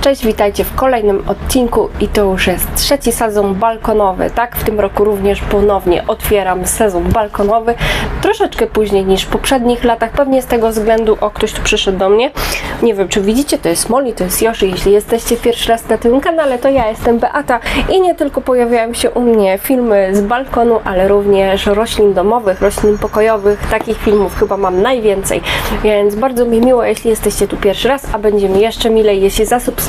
Cześć, witajcie w kolejnym odcinku i to już jest trzeci sezon balkonowy, tak? W tym roku również ponownie otwieram sezon balkonowy, troszeczkę później niż w poprzednich latach, pewnie z tego względu, o ktoś tu przyszedł do mnie, nie wiem czy widzicie, to jest Molly, to jest Yoshi, jeśli jesteście pierwszy raz na tym kanale, to ja jestem Beata. I nie tylko pojawiają się u mnie filmy z balkonu, ale również roślin domowych, roślin pokojowych, takich filmów chyba mam najwięcej, więc bardzo mi miło, jeśli jesteście tu pierwszy raz, a będzie mi jeszcze milej, jeśli zasubskrybujecie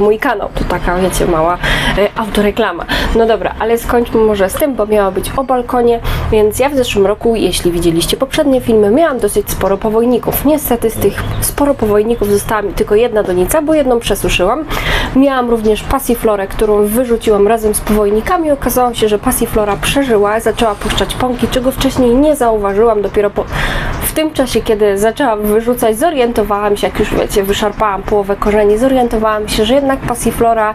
mój kanał. To taka, wiecie, mała e, autoreklama. No dobra, ale skończmy może z tym, bo miało być o balkonie, więc ja w zeszłym roku, jeśli widzieliście poprzednie filmy, miałam dosyć sporo powojników. Niestety z tych sporo powojników została mi tylko jedna donica, bo jedną przesuszyłam. Miałam również pasiflorę, którą wyrzuciłam razem z powojnikami. Okazało się, że pasiflora przeżyła, zaczęła puszczać pąki, czego wcześniej nie zauważyłam. Dopiero po, tym czasie, kiedy zaczęłam wyrzucać, zorientowałam się, jak już wiecie, wyszarpałam połowę korzeni, zorientowałam się, że jednak pasiflora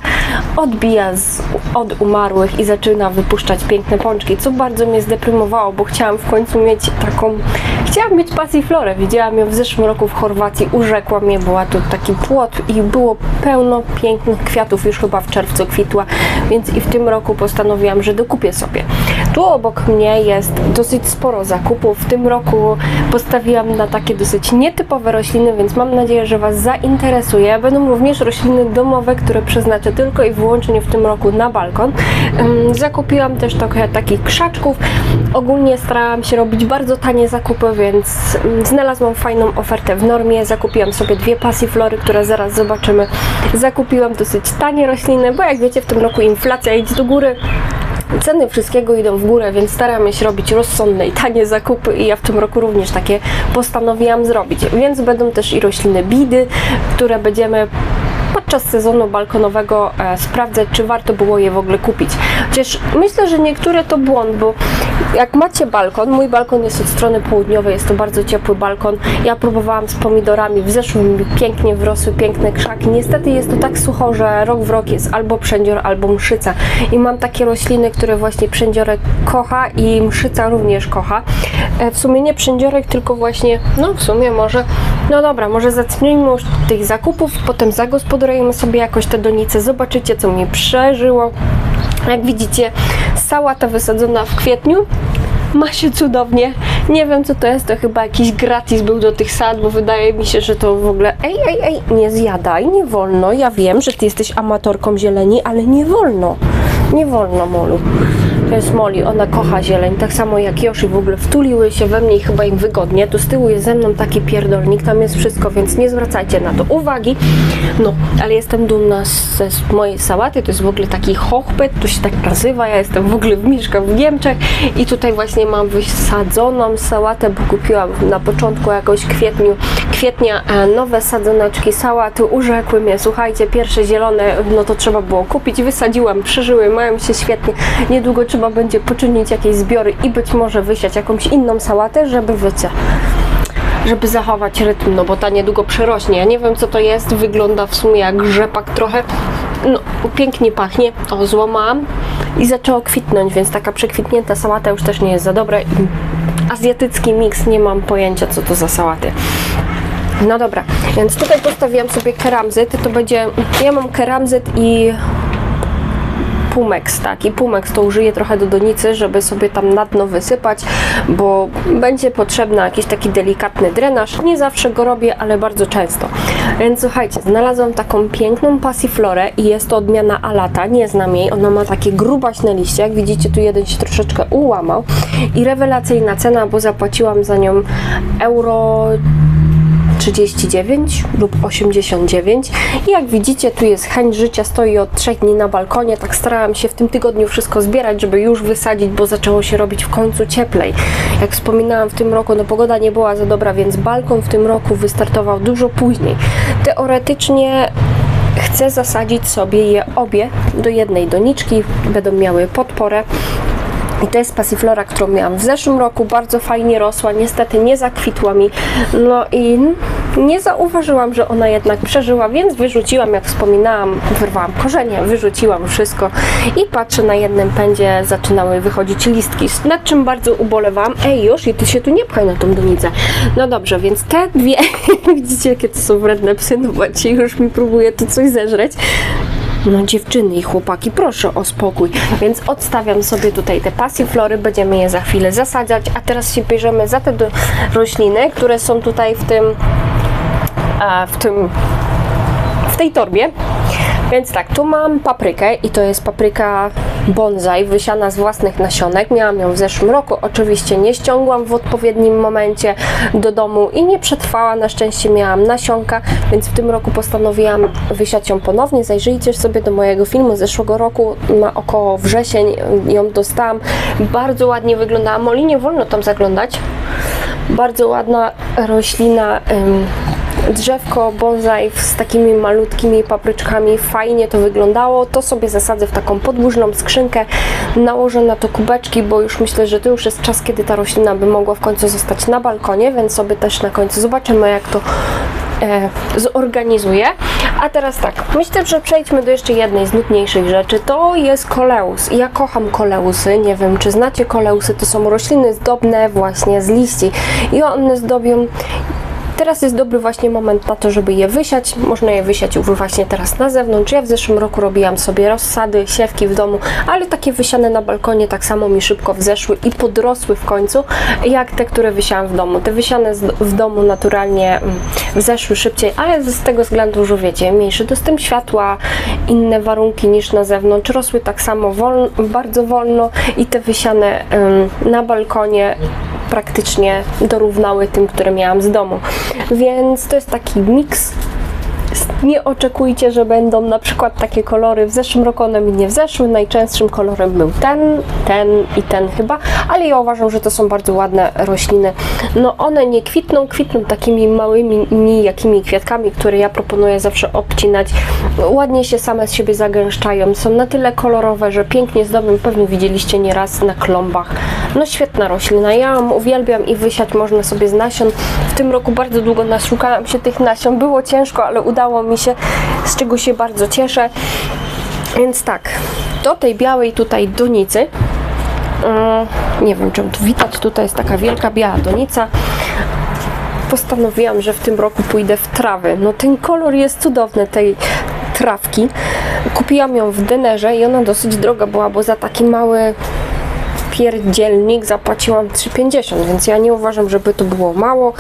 odbija z, od umarłych i zaczyna wypuszczać piękne pączki, co bardzo mnie zdeprymowało, bo chciałam w końcu mieć taką, chciałam mieć pasiflorę, widziałam ją w zeszłym roku w Chorwacji, urzekła mnie, była tu taki płot i było pełno pięknych kwiatów, już chyba w czerwcu kwitła, więc i w tym roku postanowiłam, że dokupię sobie. Tu obok mnie jest dosyć sporo zakupów, w tym roku postawiłam na takie dosyć nietypowe rośliny, więc mam nadzieję, że Was zainteresuje. Będą również rośliny domowe, które przeznaczę tylko i wyłącznie w tym roku na balkon. Zakupiłam też trochę takich krzaczków. Ogólnie starałam się robić bardzo tanie zakupy, więc znalazłam fajną ofertę w normie. Zakupiłam sobie dwie pasiflory, które zaraz zobaczymy. Zakupiłam dosyć tanie rośliny, bo jak wiecie, w tym roku inflacja idzie do góry. Ceny wszystkiego idą w górę, więc staramy się robić rozsądne i tanie zakupy i ja w tym roku również takie postanowiłam zrobić. Więc będą też i rośliny bidy, które będziemy podczas sezonu balkonowego e, sprawdzać, czy warto było je w ogóle kupić. Chociaż myślę, że niektóre to błąd, bo jak macie balkon, mój balkon jest od strony południowej, jest to bardzo ciepły balkon. Ja próbowałam z pomidorami, w zeszłym mi pięknie wrosły piękne krzaki. Niestety jest to tak sucho, że rok w rok jest albo przędzior, albo mszyca. I mam takie rośliny, które właśnie przędziorek kocha i mszyca również kocha. E, W sumie nie przędziorek, tylko właśnie, no w sumie może, no dobra, może zacznijmy już tych zakupów, potem zagospodarujemy sobie jakoś te donice, zobaczycie co mi przeżyło. Jak widzicie, sałata wysadzona w kwietniu ma się cudownie. Nie wiem co to jest, to chyba jakiś gratis był do tych sad, bo wydaje mi się, że to w ogóle ej, ej, ej, nie zjadaj, nie wolno. Ja wiem, że ty jesteś amatorką zieleni, ale nie wolno. Nie wolno, Molu. To jest Molly, ona kocha zieleń, tak samo jak Yoshi w ogóle wtuliły się we mnie i chyba im wygodnie. Tu z tyłu jest ze mną taki pierdolnik, tam jest wszystko, więc nie zwracajcie na to uwagi. No, ale jestem dumna ze mojej sałaty, to jest w ogóle taki hochpet, to się tak nazywa, ja jestem w ogóle, mieszkam w Niemczech i tutaj właśnie mam wysadzoną sałatę, bo kupiłam na początku jakoś kwietniu, kwietnia e, nowe sadzoneczki sałaty, urzekły mnie, słuchajcie, pierwsze zielone, no to trzeba było kupić, wysadziłam, przeżyły, mają się świetnie, niedługo trzeba będzie poczynić jakieś zbiory i być może wysiać jakąś inną sałatę, żeby wiecie, żeby zachować rytm, no bo ta niedługo przerośnie. Ja nie wiem co to jest, wygląda w sumie jak rzepak trochę. No, pięknie pachnie. O, złamałam i zaczęło kwitnąć, więc taka przekwitnięta sałata już też nie jest za dobra. Azjatycki miks, nie mam pojęcia co to za sałaty. No dobra, więc tutaj postawiłam sobie keramzyt, to będzie, ja mam keramzyt i Pumex, tak, i Pumex to użyję trochę do donicy, żeby sobie tam na dno wysypać, bo będzie potrzebny jakiś taki delikatny drenaż. Nie zawsze go robię, ale bardzo często. Więc słuchajcie, znalazłam taką piękną pasiflorę i jest to odmiana Alata, nie znam jej, ona ma takie grubaśne liście, jak widzicie tu jeden się troszeczkę ułamał. I rewelacyjna cena, bo zapłaciłam za nią euro 39 lub 89 i jak widzicie tu jest chęć życia, stoi od 3 dni na balkonie, tak starałam się w tym tygodniu wszystko zbierać, żeby już wysadzić, bo zaczęło się robić w końcu cieplej. Jak wspominałam w tym roku, no pogoda nie była za dobra, więc balkon w tym roku wystartował dużo później. Teoretycznie chcę zasadzić sobie je obie do jednej doniczki, będą miały podporę I to jest pasiflora, którą miałam w zeszłym roku, bardzo fajnie rosła, niestety nie zakwitła mi, no i nie zauważyłam, że ona jednak przeżyła, więc wyrzuciłam, jak wspominałam, wyrwałam korzenie, wyrzuciłam wszystko i patrzę na jednym pędzie, zaczynały wychodzić listki, nad czym bardzo ubolewałam. Ej, już, i ty się tu nie pchaj na tą donicę. No dobrze, więc te dwie, widzicie, jakie to są wredne psy, no bo już mi próbuje tu coś zeżreć. No dziewczyny i chłopaki, proszę o spokój. Więc odstawiam sobie tutaj te pasiflory, będziemy je za chwilę zasadzać, a teraz się bierzemy za te rośliny, które są tutaj w tym, w tym, w tej torbie. Więc tak, tu mam paprykę i to jest papryka bonsai, wysiana z własnych nasionek. Miałam ją w zeszłym roku, oczywiście nie ściągłam w odpowiednim momencie do domu i nie przetrwała. Na szczęście miałam nasionka, więc w tym roku postanowiłam wysiać ją ponownie. Zajrzyjcie sobie do mojego filmu z zeszłego roku, na około wrzesień ją dostałam. Bardzo ładnie wyglądała. Moli, nie wolno tam zaglądać. Bardzo ładna roślina. ym, drzewko bonsai z takimi malutkimi papryczkami, fajnie to wyglądało. To sobie zasadzę w taką podłużną skrzynkę, nałożę na to kubeczki, bo już myślę, że to już jest czas, kiedy ta roślina by mogła w końcu zostać na balkonie, więc sobie też na końcu zobaczymy, jak to e, zorganizuję. A teraz tak, myślę, że przejdźmy do jeszcze jednej z nudniejszych rzeczy. To jest koleus. Ja kocham koleusy. Nie wiem, czy znacie koleusy. To są rośliny zdobne właśnie z liści i one zdobią Teraz jest dobry właśnie moment na to, żeby je wysiać. Można je wysiać właśnie teraz na zewnątrz. Ja w zeszłym roku robiłam sobie rozsady, siewki w domu, ale takie wysiane na balkonie tak samo mi szybko wzeszły i podrosły w końcu, jak te, które wysiałam w domu. Te wysiane w domu naturalnie mm, wzeszły szybciej, ale z tego względu, że wiecie, mniejszy dostęp światła, inne warunki niż na zewnątrz, rosły tak samo wolno, bardzo wolno i te wysiane ym, na balkonie praktycznie dorównały tym, które miałam z domu. Więc to jest taki miks. Nie oczekujcie, że będą na przykład takie kolory. W zeszłym roku one mi nie wzeszły. Najczęstszym kolorem był ten, ten i ten chyba, ale ja uważam, że to są bardzo ładne rośliny. No one nie kwitną, kwitną takimi małymi, nijakimi kwiatkami, które ja proponuję zawsze obcinać. Ładnie się same z siebie zagęszczają. Są na tyle kolorowe, że pięknie zdobią. Pewnie widzieliście nieraz na klombach. No świetna roślina. Ja ją uwielbiam i wysiać można sobie z nasion. W tym roku bardzo długo naszukałam się tych nasion. Było ciężko, ale udało mi się, z czego się bardzo cieszę. Więc tak, do tej białej tutaj donicy, mm, nie wiem czy tu widać, tutaj jest taka wielka biała donica. Postanowiłam, że w tym roku pójdę w trawy. No ten kolor jest cudowny tej trawki. Kupiłam ją w denerze i ona dosyć droga była, bo za taki mały pierdzielnik zapłaciłam 3,50, więc ja nie uważam, żeby to było mało.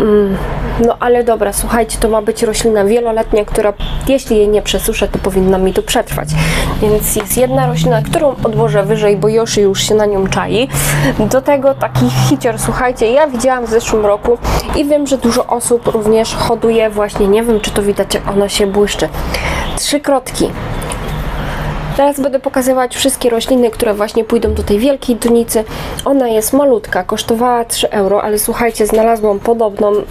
Mm, No ale dobra, słuchajcie, to ma być roślina wieloletnia, która jeśli jej nie przesuszę, to powinna mi tu przetrwać. Więc jest jedna roślina, którą odłożę wyżej, bo Yoshi już się na nią czai. Do tego taki hicior, słuchajcie, ja widziałam w zeszłym roku i wiem, że dużo osób również hoduje właśnie, nie wiem czy to widać, jak ona się błyszczy. Trzy krotki. Teraz będę pokazywać wszystkie rośliny, które właśnie pójdą do tej wielkiej donicy. Ona jest malutka, kosztowała 3 euro, ale słuchajcie, znalazłam podobną mm,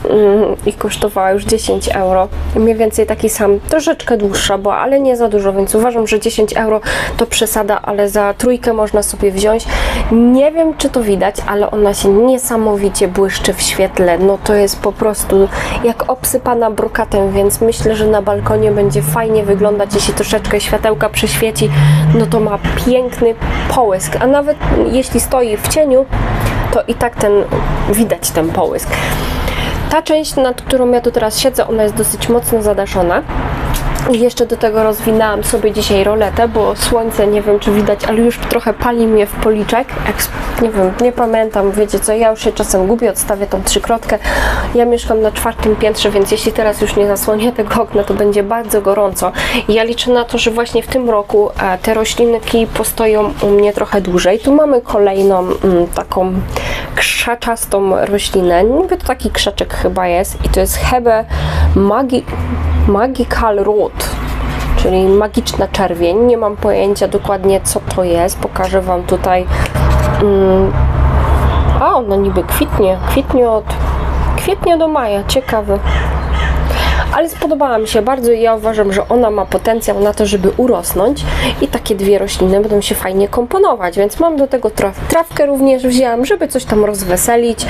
i kosztowała już 10 euro. Mniej więcej taki sam, troszeczkę dłuższa była, ale nie za dużo, więc uważam, że 10 euro to przesada, ale za trójkę można sobie wziąć. Nie wiem, czy to widać, ale ona się niesamowicie błyszczy w świetle. No to jest po prostu jak obsypana brokatem, więc myślę, że na balkonie będzie fajnie wyglądać, jeśli troszeczkę światełka przyświeci, no to ma piękny połysk, a nawet jeśli stoi w cieniu, to i tak ten widać ten połysk. Ta część, nad którą ja tu teraz siedzę, ona jest dosyć mocno zadaszona. I jeszcze do tego rozwinęłam sobie dzisiaj roletę, bo słońce, nie wiem czy widać, ale już trochę pali mnie w policzek. Nie wiem, nie pamiętam, wiecie co, ja już się czasem gubię, odstawię tą trzykrotkę. Ja mieszkam na czwartym piętrze, więc jeśli teraz już nie zasłonię tego okna, to będzie bardzo gorąco. I ja liczę na to, że właśnie w tym roku e, te roślinki postoją u mnie trochę dłużej. Tu mamy kolejną mm, taką krzaczastą roślinę. Niby to taki krzaczek chyba jest i to jest Hebe magi Magical Root, czyli magiczna czerwień. Nie mam pojęcia dokładnie co to jest. Pokażę Wam tutaj. Mm, a, ona niby kwitnie. Kwitnie od kwietnia do maja. Ciekawe. Ale spodobała mi się bardzo i ja uważam, że ona ma potencjał na to, żeby urosnąć i takie dwie rośliny będą się fajnie komponować, więc mam do tego traf, trawkę również wzięłam, żeby coś tam rozweselić.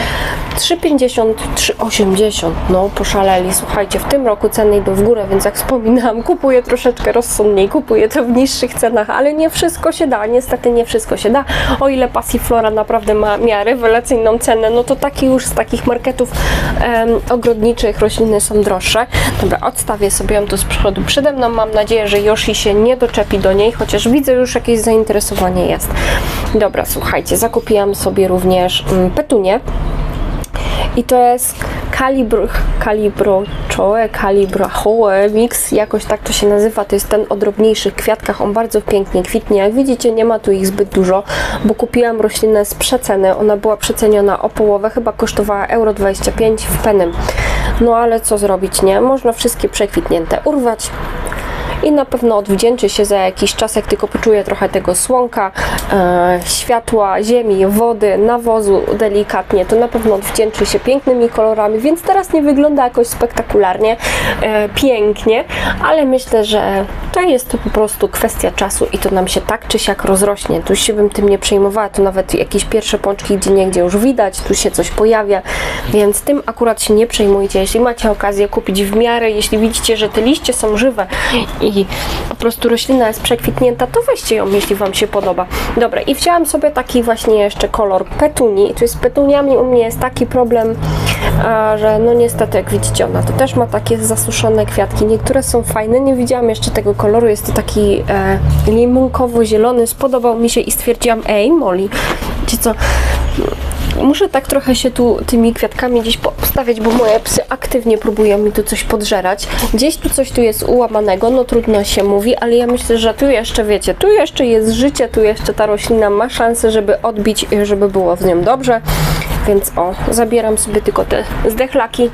3,50, 3,80, no poszaleli, słuchajcie, w tym roku ceny idą w górę, więc jak wspominałam, kupuję troszeczkę rozsądniej, kupuję to w niższych cenach, ale nie wszystko się da, niestety nie wszystko się da, o ile Passiflora naprawdę ma, miała rewelacyjną cenę, no to taki już z takich marketów em, ogrodniczych rośliny są droższe. Dobra, odstawię sobie ją tu z przodu przede mną. Mam nadzieję, że Yoshi się nie doczepi do niej, chociaż widzę już jakieś zainteresowanie jest. Dobra, słuchajcie, zakupiłam sobie również mm, petunię. I to jest kalibr, kalibrochoe, kalibrachoe mix, jakoś tak to się nazywa. To jest ten o drobniejszych kwiatkach. On bardzo pięknie kwitnie. Jak widzicie, nie ma tu ich zbyt dużo, bo kupiłam roślinę z przeceny. Ona była przeceniona o połowę, chyba kosztowała euro 25 w penym. No ale co zrobić, nie? Można wszystkie przekwitnięte urwać i na pewno odwdzięczy się za jakiś czas, jak tylko poczuje trochę tego słonka, e, światła, ziemi, wody, nawozu delikatnie, to na pewno odwdzięczy się pięknymi kolorami, więc teraz nie wygląda jakoś spektakularnie, e, pięknie, ale myślę, że to jest to po prostu kwestia czasu i to nam się tak czy siak rozrośnie. Tu się bym tym nie przejmowała, tu nawet jakieś pierwsze pączki gdzie niegdzie już widać, tu się coś pojawia, więc tym akurat się nie przejmujcie. Jeśli macie okazję kupić w miarę, jeśli widzicie, że te liście są żywe i po prostu roślina jest przekwitnięta, to weźcie ją, jeśli Wam się podoba. Dobra, i wzięłam sobie taki właśnie jeszcze kolor petuni. I tu z petuniami u mnie jest taki problem, że no niestety, jak widzicie, ona to też ma takie zasuszone kwiatki. Niektóre są fajne, nie widziałam jeszcze tego koloru, jest to taki e, limonkowo-zielony, spodobał mi się i stwierdziłam, ej Molly, wiecie co, muszę tak trochę się tu tymi kwiatkami gdzieś postawiać, bo moje psy aktywnie próbują mi tu coś podżerać. Gdzieś tu coś tu jest ułamanego, no trudno się mówi, ale ja myślę, że tu jeszcze, wiecie, tu jeszcze jest życie, tu jeszcze ta roślina ma szansę, żeby odbić, żeby było z nią dobrze. Więc o, zabieram sobie tylko te zdechlaki.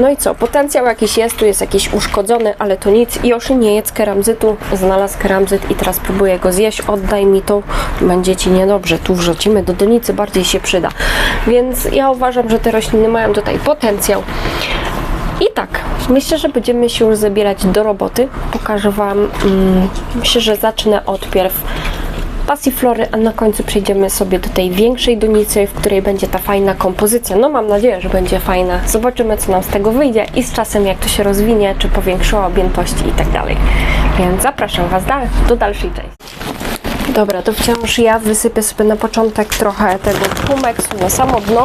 No i co, potencjał jakiś jest, tu jest jakiś uszkodzony, ale to nic. Yoshi nie jedz keramzytu, znalazł keramzyt i teraz próbuję go zjeść, oddaj mi to, będzie Ci niedobrze, tu wrzucimy do donicy, bardziej się przyda. Więc ja uważam, że te rośliny mają tutaj potencjał. I tak, myślę, że będziemy się już zabierać do roboty. Pokażę Wam, mm, myślę, że zacznę od pierw pasiflory, a na końcu przejdziemy sobie do tej większej donicy, w której będzie ta fajna kompozycja. No mam nadzieję, że będzie fajna. Zobaczymy, co nam z tego wyjdzie i z czasem, jak to się rozwinie, czy powiększyła objętości i tak dalej. Więc zapraszam Was do dalszej części. Dobra, to wciąż ja wysypię sobie na początek trochę tego pumeksu na samo dno.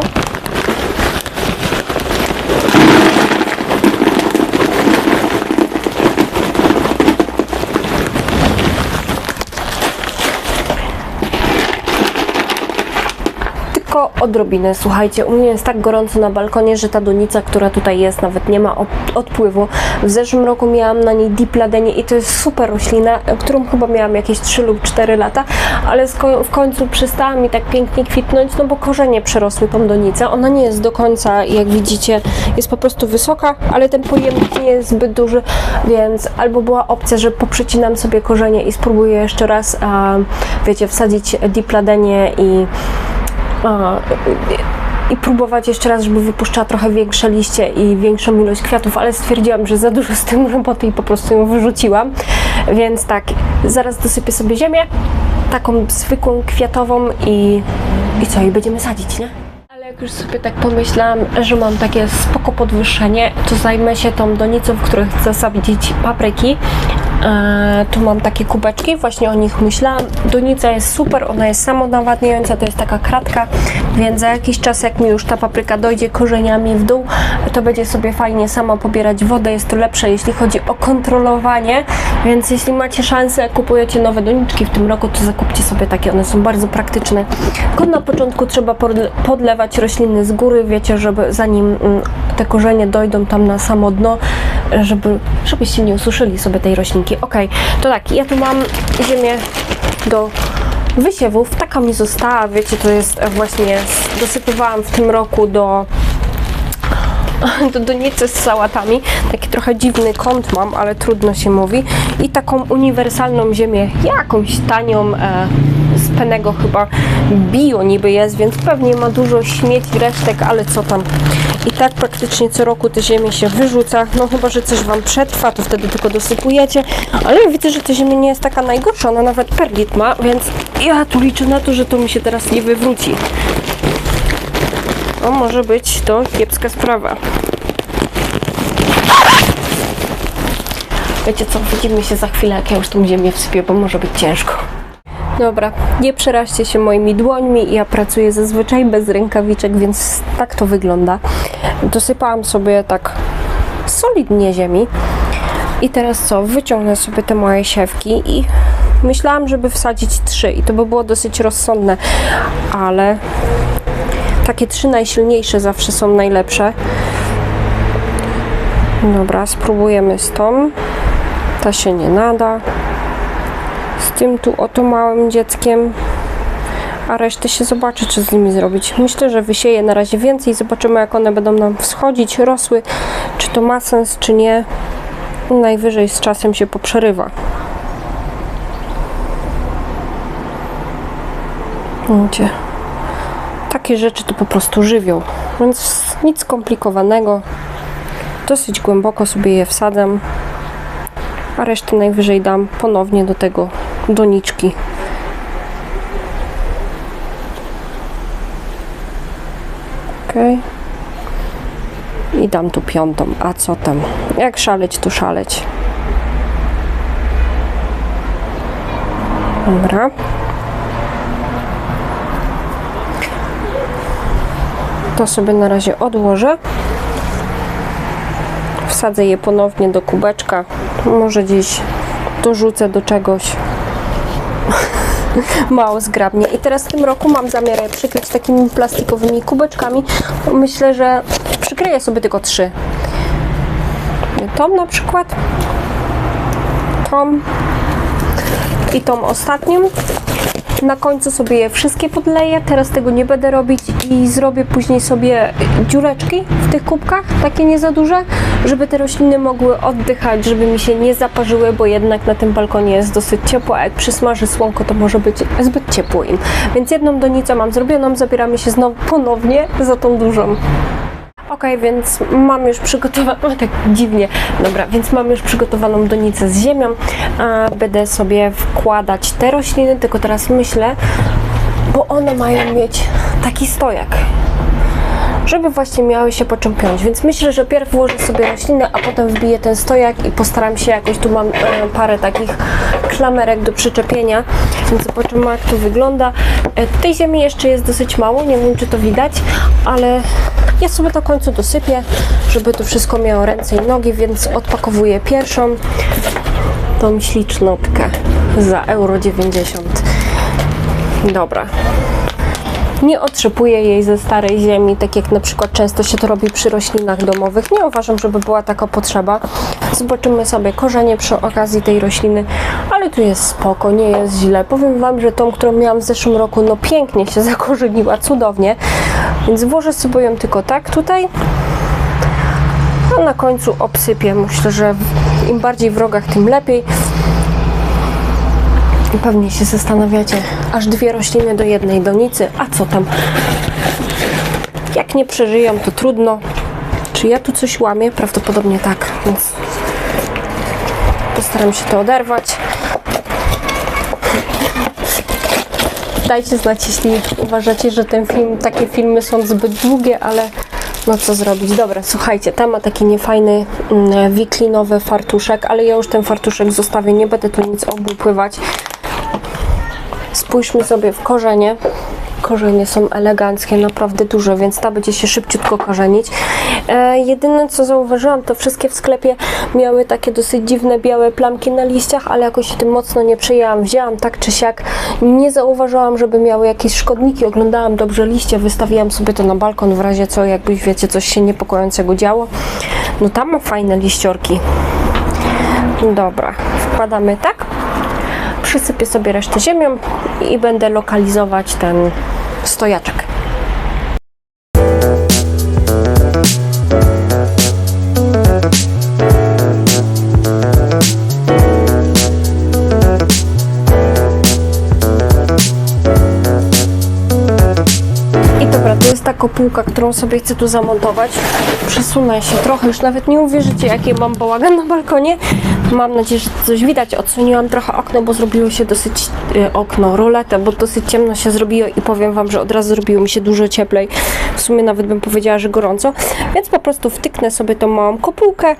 Tylko odrobinę. Słuchajcie, u mnie jest tak gorąco na balkonie, że ta donica, która tutaj jest, nawet nie ma odpływu. W zeszłym roku miałam na niej dipladenię i to jest super roślina, którą chyba miałam jakieś 3 lub 4 lata, ale w końcu przestała mi tak pięknie kwitnąć, no bo korzenie przerosły tą donicę. Ona nie jest do końca, jak widzicie, jest po prostu wysoka, ale ten pojemnik nie jest zbyt duży, więc albo była opcja, że poprzecinam sobie korzenie i spróbuję jeszcze raz, wiecie, wsadzić dipladenię i i próbować jeszcze raz, żeby wypuszczała trochę większe liście i większą ilość kwiatów, ale stwierdziłam, że za dużo z tym roboty i po prostu ją wyrzuciłam. Więc tak, zaraz dosypię sobie ziemię, taką zwykłą kwiatową i, i co, i będziemy sadzić, nie? Ale jak już sobie tak pomyślałam, że mam takie spoko podwyższenie, to zajmę się tą donicą, w której chcę sadzić papryki. E, tu mam takie kubeczki, właśnie o nich myślałam. Donica jest super, ona jest samonawadniająca, to jest taka kratka, więc za jakiś czas, jak mi już ta papryka dojdzie korzeniami w dół, to będzie sobie fajnie sama pobierać wodę. Jest to lepsze, jeśli chodzi o kontrolowanie, więc jeśli macie szansę, kupujecie nowe doniczki w tym roku, to zakupcie sobie takie, one są bardzo praktyczne. Tylko na początku trzeba podle- podlewać rośliny z góry, wiecie, żeby zanim mm, te korzenie dojdą tam na samo dno, żeby, żebyście nie ususzyli sobie tej roślinki. Ok, to tak, ja tu mam ziemię do wysiewów. Taka mi została, wiecie, to jest właśnie, dosypywałam w tym roku do do donicy z sałatami. Taki trochę dziwny kąt mam, ale trudno się mówi. I taką uniwersalną ziemię, jakąś tanią, e, z Penego chyba bio niby jest, więc pewnie ma dużo śmieci, resztek, ale co tam. I tak praktycznie co roku te ziemię się wyrzuca, no chyba, że coś Wam przetrwa, to wtedy tylko dosypujecie, ale ja widzę, że ta ziemia nie jest taka najgorsza, ona nawet perlit ma, więc ja tu liczę na to, że to mi się teraz nie wywróci. O, może być to kiepska sprawa. Wiecie co, widzimy się za chwilę, jak ja już tą ziemię wsypię, bo może być ciężko. Dobra, nie przeraźcie się moimi dłońmi. Ja pracuję zazwyczaj bez rękawiczek, więc tak to wygląda. Dosypałam sobie tak solidnie ziemi. I teraz co? Wyciągnę sobie te moje siewki i myślałam, żeby wsadzić trzy i to by było dosyć rozsądne, ale takie trzy najsilniejsze zawsze są najlepsze. Dobra, spróbujemy z tą. Ta się nie nada. Z tym tu oto małym dzieckiem. A resztę się zobaczy, co z nimi zrobić. Myślę, że wysieję na razie więcej. Zobaczymy, jak one będą nam wschodzić, rosły. Czy to ma sens, czy nie. Najwyżej z czasem się poprzerywa. Gdzie? Takie rzeczy to po prostu żywioł. Więc nic skomplikowanego. Dosyć głęboko sobie je wsadzam. A resztę najwyżej dam ponownie do tego doniczki. Okej. I dam tu piątą. A co tam? Jak szaleć, to szaleć. Dobra. To sobie na razie odłożę. Wsadzę je ponownie do kubeczka. Może gdzieś dorzucę do czegoś. Mało zgrabnie. I teraz w tym roku mam zamiar je przykryć takimi plastikowymi kubeczkami. Myślę, że przykryję sobie tylko trzy. Tą na przykład. Tą. I tą ostatnią. Na końcu sobie je wszystkie podleję. Teraz tego nie będę robić i zrobię później sobie dziureczki w tych kubkach, takie nie za duże, żeby te rośliny mogły oddychać, żeby mi się nie zaparzyły, bo jednak na tym balkonie jest dosyć ciepło, a jak przysmaży słonko, to może być zbyt ciepło im. Więc jedną donicę mam zrobioną, zabieramy się znowu ponownie za tą dużą. Ok, więc mam już przygotowaną, tak dziwnie, dobra, więc mam już przygotowaną donicę z ziemią. Będę sobie wkładać te rośliny, tylko teraz myślę, bo one mają mieć taki stojak, żeby właśnie miały się po czym piąć. Więc myślę, że pierw włożę sobie rośliny, a potem wbiję ten stojak i postaram się jakoś, tu mam e, parę takich klamerek do przyczepienia, więc zobaczymy jak to wygląda. E, tej ziemi jeszcze jest dosyć mało, nie wiem czy to widać, ale ja sobie to końcu dosypię, żeby to wszystko miało ręce i nogi, więc odpakowuję pierwszą tą ślicznotkę za euro 90. Dobra. Nie otrzepuję jej ze starej ziemi, tak jak na przykład często się to robi przy roślinach domowych. Nie uważam, żeby była taka potrzeba. Zobaczymy sobie korzenie przy okazji tej rośliny, ale tu jest spoko, nie jest źle. Powiem Wam, że tą, którą miałam w zeszłym roku, no pięknie się zakorzeniła, cudownie. Więc włożę sobie ją tylko tak tutaj. A na końcu obsypię. Myślę, że im bardziej w rogach, tym lepiej. I pewnie się zastanawiacie, aż dwie rośliny do jednej donicy, a co tam? Jak nie przeżyją, to trudno. Czy ja tu coś łamię? Prawdopodobnie tak, więc postaram się to oderwać. Dajcie znać, jeśli uważacie, że ten film, takie filmy są zbyt długie, ale no co zrobić. Dobra, słuchajcie, tam ma taki niefajny mm, wiklinowy fartuszek, ale ja już ten fartuszek zostawię, nie będę tu nic obupływać. Spójrzmy sobie w korzenie. Korzenie są eleganckie, naprawdę duże, więc ta będzie się szybciutko korzenić. E, jedyne co zauważyłam, to wszystkie w sklepie miały takie dosyć dziwne białe plamki na liściach, ale jakoś się tym mocno nie przejęłam. Wzięłam tak czy siak. Nie zauważyłam, żeby miały jakieś szkodniki. Oglądałam dobrze liście, wystawiłam sobie to na balkon w razie co, jakbyś wiecie, coś się niepokojącego działo. No tam ma fajne liściorki. Dobra, wkładamy tak przysypię sobie resztę ziemią i będę lokalizować ten stojaczek. kopułka, którą sobie chcę tu zamontować. Przesunę się trochę, już nawet nie uwierzycie, jakie mam bałagan na balkonie. Mam nadzieję, że coś widać. Odsłoniłam trochę okno, bo zrobiło się dosyć y, okno, roletę, bo dosyć ciemno się zrobiło i powiem Wam, że od razu zrobiło mi się dużo cieplej. W sumie nawet bym powiedziała, że gorąco. Więc po prostu wtyknę sobie tą małą kopułkę.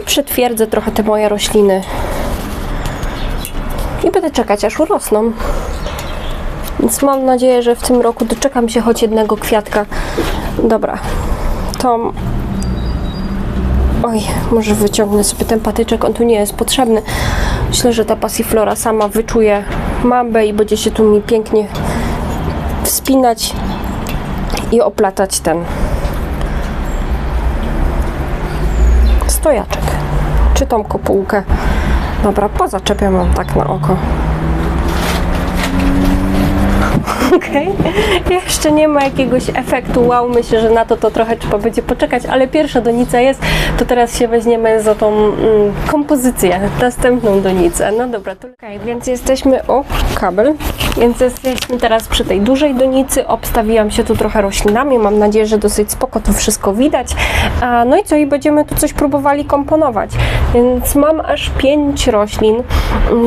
I przytwierdzę trochę te moje rośliny. I będę czekać, aż urosną. Więc mam nadzieję, że w tym roku doczekam się choć jednego kwiatka. Dobra, to. Oj, może wyciągnę sobie ten patyczek, on tu nie jest potrzebny. Myślę, że ta pasiflora sama wyczuje mambę i będzie się tu mi pięknie wspinać i oplatać ten stojaczek, czy tą kopułkę. Dobra, pozaczepiam ją tak na oko. Okej. Jeszcze nie ma jakiegoś efektu wow. Myślę, że na to to trochę trzeba będzie poczekać, ale pierwsza donica jest, to teraz się weźmiemy za tą mm, kompozycję, następną donicę. No dobra, to okay, więc jesteśmy, o, kabel, więc jesteśmy teraz przy tej dużej donicy, obstawiłam się tu trochę roślinami, mam nadzieję, że dosyć spoko to wszystko widać. A, no i co, i będziemy tu coś próbowali komponować. Więc mam aż pięć roślin.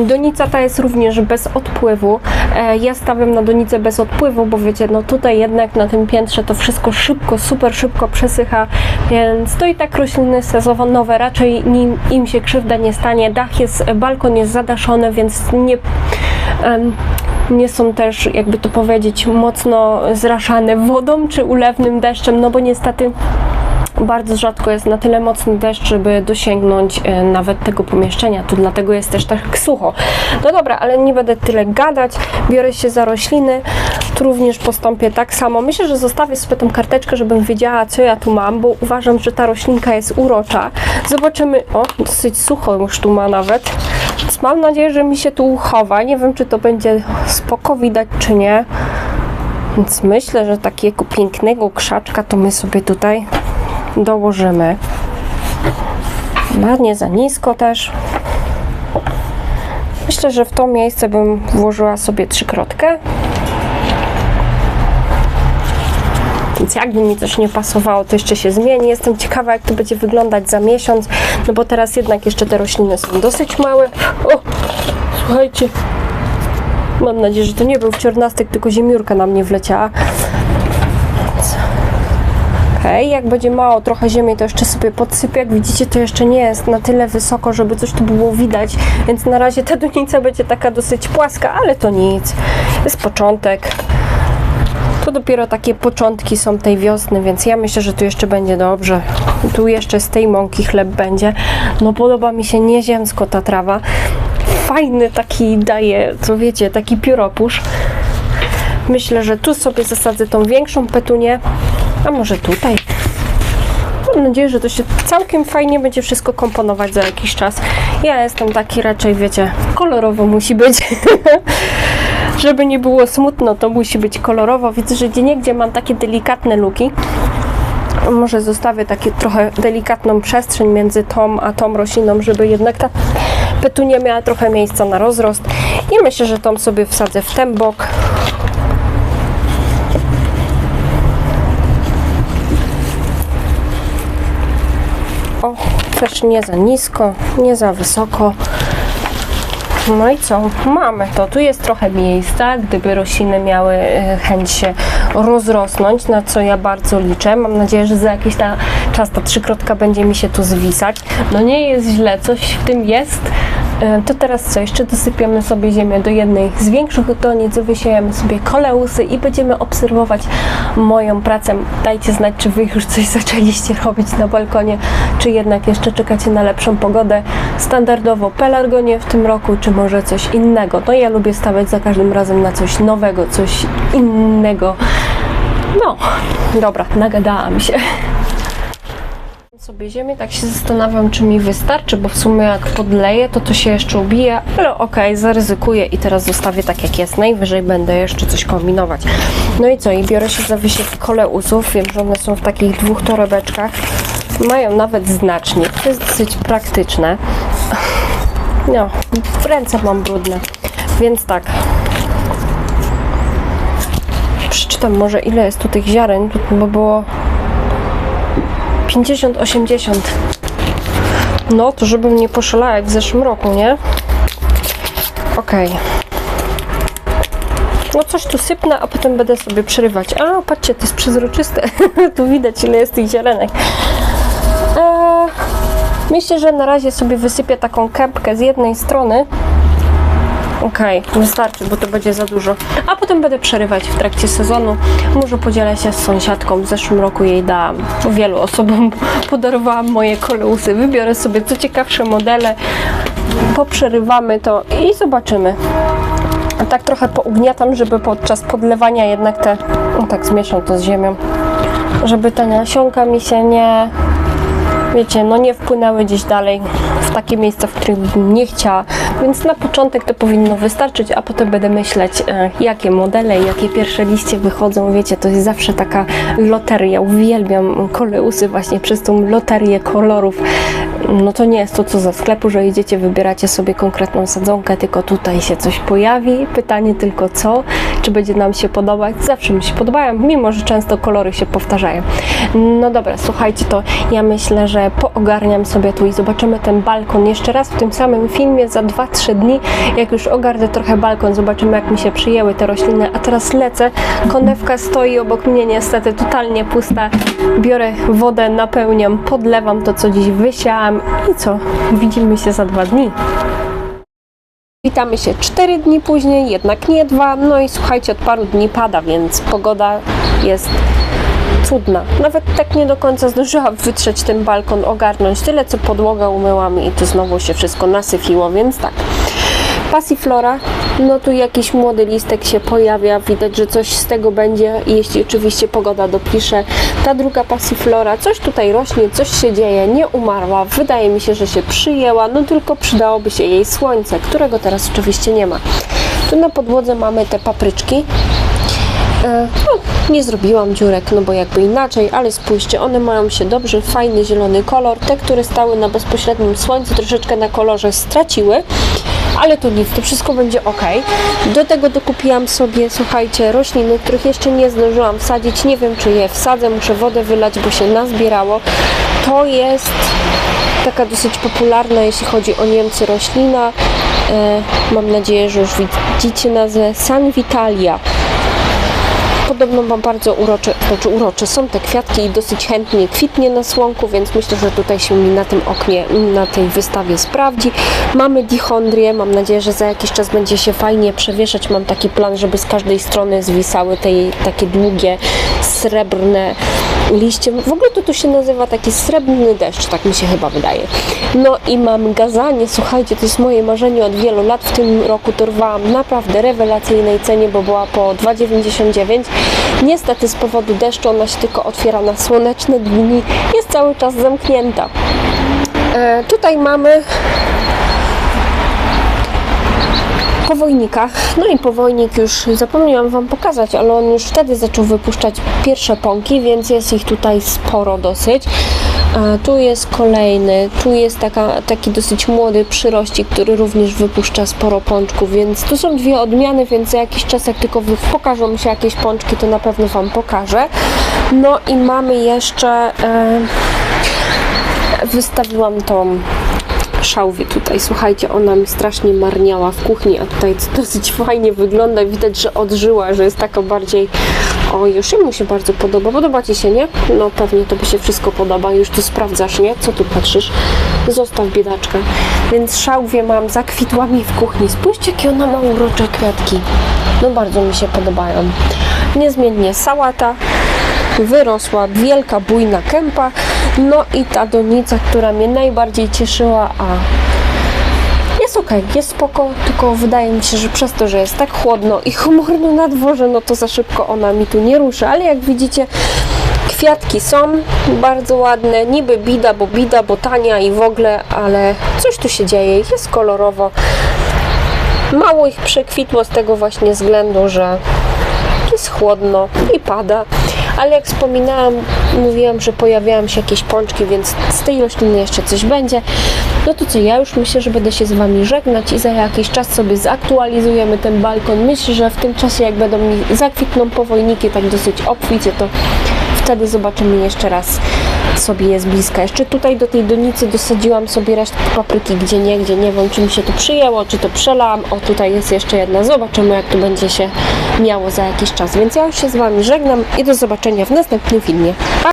Donica ta jest również bez odpływu. E, ja stawiam na donicę bez odpływu, bo wiecie, no tutaj jednak na tym piętrze to wszystko szybko, super szybko przesycha, więc to i tak rośliny sezonowe, raczej nim, im się krzywda nie stanie. Dach jest, balkon jest zadaszony, więc nie... em, nie są też, jakby to powiedzieć, mocno zraszane wodą czy ulewnym deszczem, no bo niestety bardzo rzadko jest na tyle mocny deszcz, żeby dosięgnąć e, nawet tego pomieszczenia. Tu dlatego jest też tak sucho. No dobra, ale nie będę tyle gadać. Biorę się za rośliny. Również postąpię tak samo. Myślę, że zostawię sobie tą karteczkę, żebym wiedziała, co ja tu mam, bo uważam, że ta roślinka jest urocza. Zobaczymy. O, dosyć sucho już tu ma nawet. Więc mam nadzieję, że mi się tu chowa. Nie wiem, czy to będzie spoko widać, czy nie. Więc myślę, że takiego pięknego krzaczka to my sobie tutaj dołożymy. Ładnie za nisko też. Myślę, że w to miejsce bym włożyła sobie trzykrotkę. Więc jakby mi coś nie pasowało, to jeszcze się zmieni. Jestem ciekawa, jak to będzie wyglądać za miesiąc, no bo teraz jednak jeszcze te rośliny są dosyć małe. O, słuchajcie. Mam nadzieję, że to nie był wciornastek, tylko ziemiórka na mnie wleciała. Okej, jak będzie mało trochę ziemi, to jeszcze sobie podsypię. Jak widzicie, to jeszcze nie jest na tyle wysoko, żeby coś tu było widać, więc na razie ta donica będzie taka dosyć płaska, ale to nic. Jest początek. To dopiero takie początki są tej wiosny, więc ja myślę, że tu jeszcze będzie dobrze. Tu jeszcze z tej mąki chleb będzie. No podoba mi się nieziemsko ta trawa. Fajny taki daje, co wiecie, taki pióropusz. Myślę, że tu sobie zasadzę tą większą petunię, a może tutaj. Mam nadzieję, że to się całkiem fajnie będzie wszystko komponować za jakiś czas. Ja jestem taki raczej, wiecie, kolorowo musi być. Żeby nie było smutno, to musi być kolorowo. Widzę, że gdzie niegdzie mam takie delikatne luki. Może zostawię takie trochę delikatną przestrzeń między tą a tą rośliną, żeby jednak ta petunia miała trochę miejsca na rozrost. I myślę, że tą sobie wsadzę w ten bok. O, też nie za nisko, nie za wysoko. No i co? Mamy to. Tu jest trochę miejsca, gdyby rośliny miały e, chęć się rozrosnąć, na co ja bardzo liczę. Mam nadzieję, że za jakiś ta, czas ta trzykrotka będzie mi się tu zwisać. No nie jest źle, coś w tym jest. E, To teraz co? Jeszcze dosypiemy sobie ziemię do jednej z większych donic, wysiejemy sobie koleusy i będziemy obserwować moją pracę. Dajcie znać, czy Wy już coś zaczęliście robić na balkonie, czy jednak jeszcze czekacie na lepszą pogodę. Standardowo pelargonie w tym roku, czy może coś innego. No ja lubię stawiać za każdym razem na coś nowego, coś innego. No, dobra, nagadałam się sobie ziemię, tak się zastanawiam, czy mi wystarczy, bo w sumie jak podleję, to to się jeszcze ubije, ale okej, zaryzykuję i teraz zostawię tak jak jest. Najwyżej będę jeszcze coś kombinować. No i co? I biorę się za wysiek koleusów. Wiem, że one są w takich dwóch torebeczkach. Mają nawet znacznik. To jest dosyć praktyczne. No, ręce mam brudne. Więc tak. przeczytam może ile jest tu tych ziaren, bo było 50-80. No, to żebym nie poszalała jak w zeszłym roku, nie? Okej. No coś tu sypnę, a potem będę sobie przerywać. A, patrzcie, to jest przezroczyste. tu widać ile jest tych zielenek. Eee, myślę, że na razie sobie wysypię taką kępkę z jednej strony. Okej, wystarczy, bo to będzie za dużo. A potem będę przerywać w trakcie sezonu. Może podzielę się z sąsiadką. W zeszłym roku jej dałam. Wielu osobom podarowałam moje koleusy. Wybiorę sobie co ciekawsze modele. Poprzerywamy to i zobaczymy. A tak trochę pougniatam, żeby podczas podlewania jednak te... No tak, zmieszam to z ziemią. Żeby te nasionka mi się nie wiecie, no nie wpłynęły gdzieś dalej w takie miejsca, w których bym nie chciała. Więc na początek to powinno wystarczyć, a potem będę myśleć, e, jakie modele, jakie pierwsze liście wychodzą. Wiecie, to jest zawsze taka loteria. Uwielbiam koleusy właśnie przez tą loterię kolorów. No to nie jest to, co za sklepu, że idziecie, wybieracie sobie konkretną sadzonkę, tylko tutaj się coś pojawi. Pytanie tylko co, czy będzie nam się podobać. Zawsze mi się podobają, mimo że często kolory się powtarzają. No dobra, słuchajcie, to ja myślę, że poogarniam sobie tu i zobaczymy ten balkon jeszcze raz w tym samym filmie za 2-3 dni. Jak już ogarnę trochę balkon, zobaczymy jak mi się przyjęły te rośliny. A teraz lecę. Konewka stoi obok mnie niestety totalnie pusta. Biorę wodę, napełniam, podlewam to, co dziś wysiałam i co? Widzimy się za dwa dni. Witamy się 4 dni później, jednak nie dwa. No i słuchajcie, od paru dni pada, więc pogoda jest cudna. Nawet tak nie do końca zdążyłam wytrzeć ten balkon, ogarnąć tyle, co podłoga umyłam i to znowu się wszystko nasyfiło, więc tak. Passiflora, no tu jakiś młody listek się pojawia, widać, że coś z tego będzie, jeśli oczywiście pogoda dopisze. Ta druga passiflora, coś tutaj rośnie, coś się dzieje, nie umarła, wydaje mi się, że się przyjęła, no tylko przydałoby się jej słońce, którego teraz oczywiście nie ma. Tu na podłodze mamy te papryczki, E, No, nie zrobiłam dziurek, no bo jakby inaczej, ale spójrzcie, one mają się dobrze, fajny zielony kolor. Te, które stały na bezpośrednim słońcu, troszeczkę na kolorze straciły, ale to nic, to wszystko będzie ok. Do tego dokupiłam sobie, słuchajcie, rośliny, których jeszcze nie zdążyłam wsadzić. Nie wiem, czy je wsadzę, muszę wodę wylać, bo się nazbierało. To jest taka dosyć popularna, jeśli chodzi o Niemcy, roślina. E, mam nadzieję, że już widzicie nazwę San Vitalia podobno ma bardzo urocze, znaczy urocze są te kwiatki i dosyć chętnie kwitnie na słonku, więc myślę, że tutaj się mi na tym oknie, na tej wystawie sprawdzi. Mamy dichondrię, mam nadzieję, że za jakiś czas będzie się fajnie przewieszać. Mam taki plan, żeby z każdej strony zwisały te takie długie, srebrne liście. W ogóle to tu się nazywa taki srebrny deszcz, tak mi się chyba wydaje. No i mam gazanie, słuchajcie, to jest moje marzenie od wielu lat. W tym roku dorwałam naprawdę rewelacyjnej cenie, bo była po 2,99. Niestety z powodu deszczu ona się tylko otwiera na słoneczne dni, jest cały czas zamknięta. E, tutaj mamy powojnika. No i powojnik już zapomniałam Wam pokazać, ale on już wtedy zaczął wypuszczać pierwsze pąki, więc jest ich tutaj sporo dosyć. Tu jest kolejny, tu jest taka, taki dosyć młody przyrościk, który również wypuszcza sporo pączków, więc tu są dwie odmiany, więc za jakiś czas jak tylko pokażą mi się jakieś pączki, to na pewno Wam pokażę. No i mamy jeszcze, e, wystawiłam tą szałwię tutaj. Słuchajcie, ona mi strasznie marniała w kuchni, a tutaj dosyć fajnie wygląda. Widać, że odżyła, że jest taka bardziej... O, już mu się bardzo podoba. Podoba Ci się, nie? No pewnie to by się wszystko podoba. Już tu sprawdzasz, nie? Co tu patrzysz? Zostaw biedaczkę. Więc szałwię mam, zakwitła mi w kuchni. Spójrzcie, jakie ona ma urocze kwiatki. No bardzo mi się podobają. Niezmiennie sałata, wyrosła wielka, bujna kępa. No i ta donica, która mnie najbardziej cieszyła, a okej, jest spoko, tylko wydaje mi się, że przez to, że jest tak chłodno i chmurno na dworze, no to za szybko ona mi tu nie ruszy, ale jak widzicie, kwiatki są bardzo ładne, niby bida, bo bida, bo tania i w ogóle, ale coś tu się dzieje, jest kolorowo. Mało ich przekwitło z tego właśnie względu, że jest chłodno i pada. Ale jak wspominałam, mówiłam, że pojawiają się jakieś pączki, więc z tej rośliny jeszcze coś będzie. No to co, ja już myślę, że będę się z Wami żegnać i za jakiś czas sobie zaktualizujemy ten balkon. Myślę, że w tym czasie, jak będą mi zakwitną powojniki tak dosyć obficie, to wtedy zobaczymy jeszcze raz sobie jest bliska. Jeszcze tutaj do tej donicy dosadziłam sobie resztkę papryki gdzie nie, gdzie nie wiem, czy mi się to przyjęło, czy to przelałam. O, tutaj jest jeszcze jedna. Zobaczymy, jak to będzie się miało za jakiś czas. Więc ja już się z Wami żegnam i do zobaczenia w następnym filmie. Pa!